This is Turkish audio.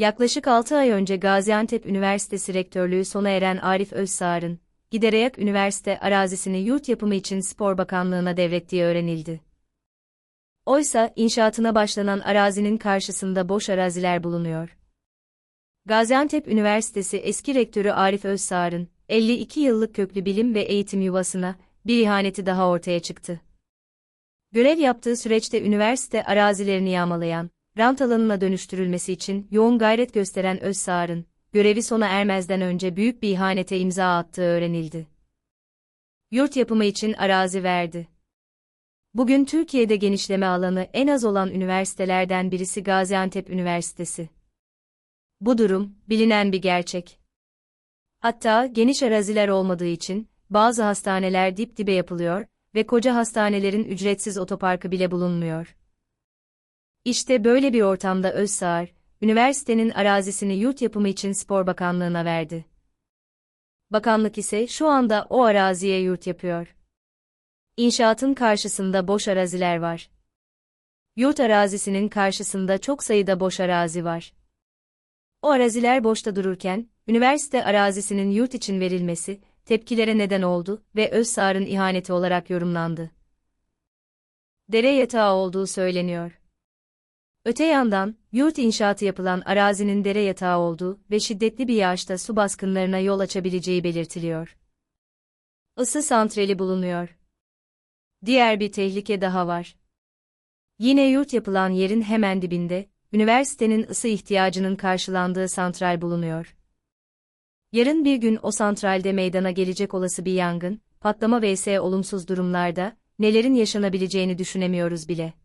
Yaklaşık 6 ay önce Gaziantep Üniversitesi Rektörlüğü sona eren Arif Özsağar'ın, Gidereyak Üniversite arazisini yurt yapımı için Spor Bakanlığı'na devrettiği öğrenildi. Oysa inşaatına başlanan arazinin karşısında boş araziler bulunuyor. Gaziantep Üniversitesi eski rektörü Arif Özsağar'ın, 52 yıllık köklü bilim ve eğitim yuvasına, bir ihaneti daha ortaya çıktı. Görev yaptığı süreçte üniversite arazilerini yağmalayan, rant alanına dönüştürülmesi için yoğun gayret gösteren Özsağar'ın, görevi sona ermezden önce büyük bir ihanete imza attığı öğrenildi. Yurt yapımı için arazi verdi. Bugün Türkiye'de genişleme alanı en az olan üniversitelerden birisi Gaziantep Üniversitesi. Bu durum, bilinen bir gerçek. Hatta geniş araziler olmadığı için, bazı hastaneler dip dibe yapılıyor ve koca hastanelerin ücretsiz otoparkı bile bulunmuyor. İşte böyle bir ortamda Özsağar, üniversitenin arazisini yurt yapımı için Spor Bakanlığı'na verdi. Bakanlık ise şu anda o araziye yurt yapıyor. İnşaatın karşısında boş araziler var. Yurt arazisinin karşısında çok sayıda boş arazi var. O araziler boşta dururken, üniversite arazisinin yurt için verilmesi, tepkilere neden oldu ve Özsağar'ın ihaneti olarak yorumlandı. Dere yatağı olduğu söyleniyor. Öte yandan, yurt inşaatı yapılan arazinin dere yatağı olduğu ve şiddetli bir yağışta su baskınlarına yol açabileceği belirtiliyor. Isı santrali bulunuyor. Diğer bir tehlike daha var. Yine yurt yapılan yerin hemen dibinde, üniversitenin ısı ihtiyacının karşılandığı santral bulunuyor. Yarın bir gün o santralde meydana gelecek olası bir yangın, patlama vs olumsuz durumlarda, nelerin yaşanabileceğini düşünemiyoruz bile.